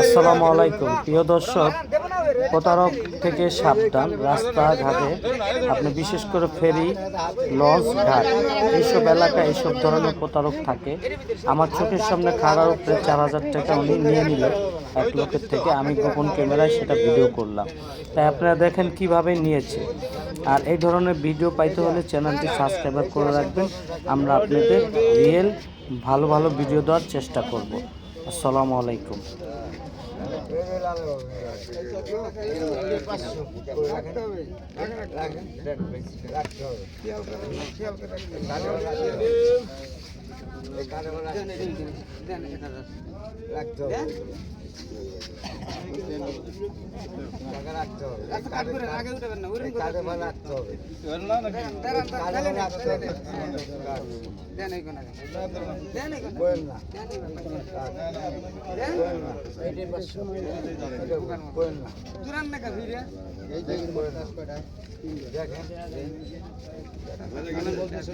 আসসালামু আলাইকুম। প্রিয় দর্শক, প্রতারক থেকে সাবধান, রাস্তাঘাটে আপনি বিশেষ করে ফেরি লঞ্চ ঘাট, এইসব এলাকায় এইসব ধরনের প্রতারক থাকে। আমার চোখের সামনে খাড়ার উপরে চার হাজার টাকা উনি নিয়ে নিল এক লোকের থেকে। আমি গোপন ক্যামেরায় সেটা ভিডিও করলাম। তাই আপনারা দেখেন কীভাবে নিয়েছে। আর এই ধরনের ভিডিও পাইতে হলে চ্যানেলটি সাবস্ক্রাইব করে রাখবেন। আমরা আপনাদের রিয়েল, ভালো ভালো ভিডিও দেওয়ার চেষ্টা করব। আসসালামু আলাইকুম। রাখতে হবে।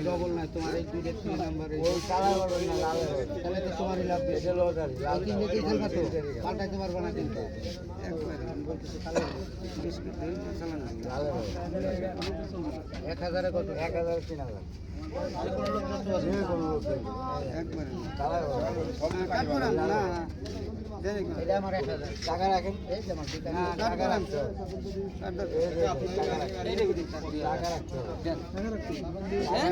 ডবল নাই তোমার এই দুইটা তিন নাম্বার তাহলে তো তোমারই লাভ লাল তিন খেলবা তো পাল্টাইতে পারবা না কিন্তু এক হাজারে কত এক হাজার তিন হাজার টাকা রাখেন টাকা রাখতে হবে এই